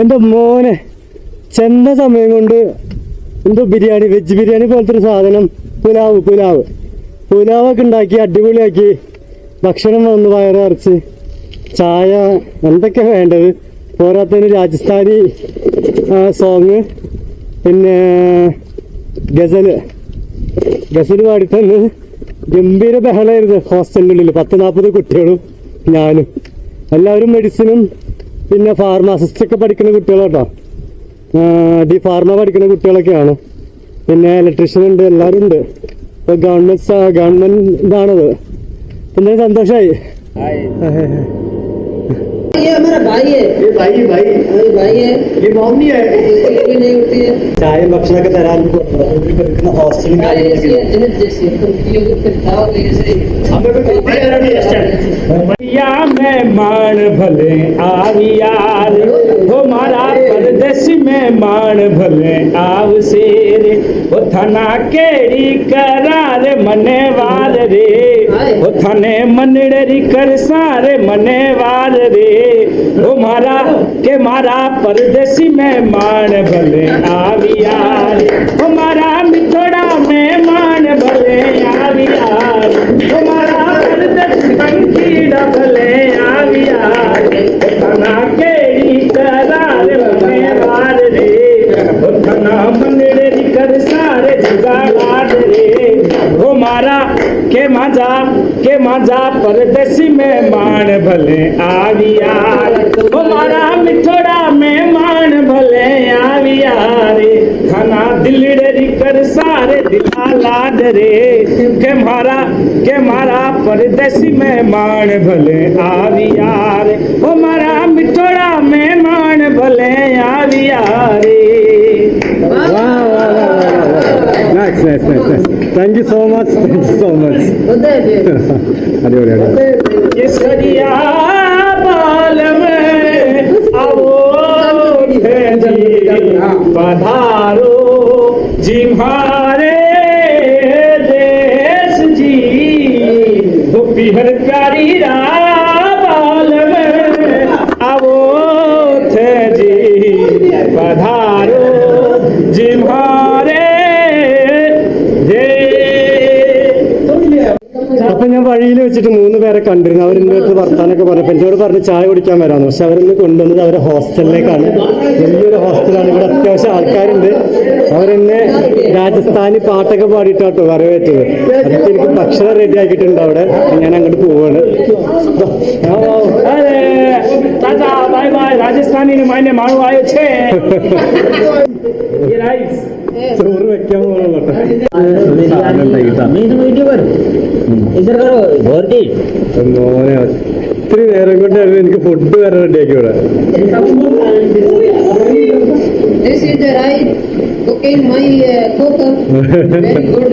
എന്റെ മോനെ ചെന്ന സമയം കൊണ്ട് എന്തോ ബിരിയാണി വെജ് ബിരിയാണി പോലത്തെ ഒരു സാധനം പുലാവ് പുലാവ്. പുലാവൊക്കെ ഉണ്ടാക്കി അടിപൊളിയാക്കി. ഭക്ഷണം വന്ന് വയറ് നിറച്ച്. ചായ എന്തൊക്കെ വേണ്ടത്? പോരാത്തതിന് രാജസ്ഥാനി സോങ് പിന്നെ ഗസൽ. ഗസൽ പാടിത്തന്ന് ഗംഭീര ബഹളായിരുന്നു. ഹോസ്റ്റലിനുള്ളിൽ പത്ത് നാൽപ്പത് കുട്ടികളും ഞാനും. എല്ലാവരും മെഡിസിനും പിന്നെ ഫാർമാസിസ്റ്റ് ഒക്കെ പഠിക്കുന്ന കുട്ടികളാട്ടോ. ഡി ഫാർമ പഠിക്കുന്ന കുട്ടികളൊക്കെയാണ്. പിന്നെ ഇലക്ട്രീഷ്യൻ ഉണ്ട് എല്ലാവരും ഉണ്ട്. ഇപ്പോൾ ഗവൺമെന്റ് ഗവൺമെന്റ് ഇതാണത്. പിന്നെ സന്തോഷമായി ये हमारा भाई है। ये भाई भाई। ये भाई है। ये मम्मी है। ये नहीं होती है। चाय बख्शा के दौरान को इतना हॉस्टल में आए जैसे जैसे कंपनियों के दाव जैसे हमें भी कोई आ नहीं है भैया मैं मान भले आवियार। दस में माण भले आव शेर। ओ थना केड़ी करार मने वाल रे। ओ थने मनड़री कर सारे मने वाल रे। ओ मारा के मारा परदेसी में मान भले आवियार। रे ओ मारा मारा, के माजा के माजा परदेसी मेहमान भले आवियार हो मारा, मिठोड़ा मेहमान भले आवियार खाना दिलड़े कर सारे दिला लाड रे। के मारा के मारा, परदेसी मेहमान भले आवियार हो मारा, मिठोड़ा मेहमान भले आवियार nice nice nice nice thank you so much thank you so much होता है फिर അടിപൊളി അടിപൊളി ये सरिया बाल में आओ थे जी पधारो जी हमारे देश जी तो पिहर प्यारी बाल में आओ थे जी पधारो അപ്പൊ ഞാൻ വഴിയിൽ വെച്ചിട്ട് മൂന്ന് പേരെ കണ്ടിരുന്നു അവർ എൻ്റെ അടുത്ത് വർത്താനൊക്കെ പറഞ്ഞപ്പോൾ എന്നോട് പറഞ്ഞ് ചായ കുടിക്കാൻ വരാമെന്ന് പക്ഷെ അവരിന്ന് കൊണ്ടുവന്നത് അവരെ ഹോസ്റ്റലിലേക്കാണ് വലിയൊരു ഹോസ്റ്റലാണ് ഇവിടെ അത്യാവശ്യം ആൾക്കാരുണ്ട് അവരെന്നെ രാജസ്ഥാനി പാട്ടൊക്കെ പാടിയിട്ടാട്ടോ വരവേറ്റത് അതൊക്കെ എനിക്ക് ഭക്ഷണം റെഡി ആക്കിയിട്ടുണ്ട് അവിടെ ഞാൻ അങ്ങോട്ട് പോവാണ് ആ, ആ, ആ. અરે દાદા બાય બાય રાજસ્થાની ને માયને માણું આવ્યો છે એ રાઈસ ചോറ് വെക്കാൻ മോനെ ഒത്തിരി നേരം കൊണ്ടായിരുന്നു എനിക്ക് ഫുഡ് വരെ റെഡിയാക്കി ഇവിടെ This is the right cooking my uh, cooker. Very good.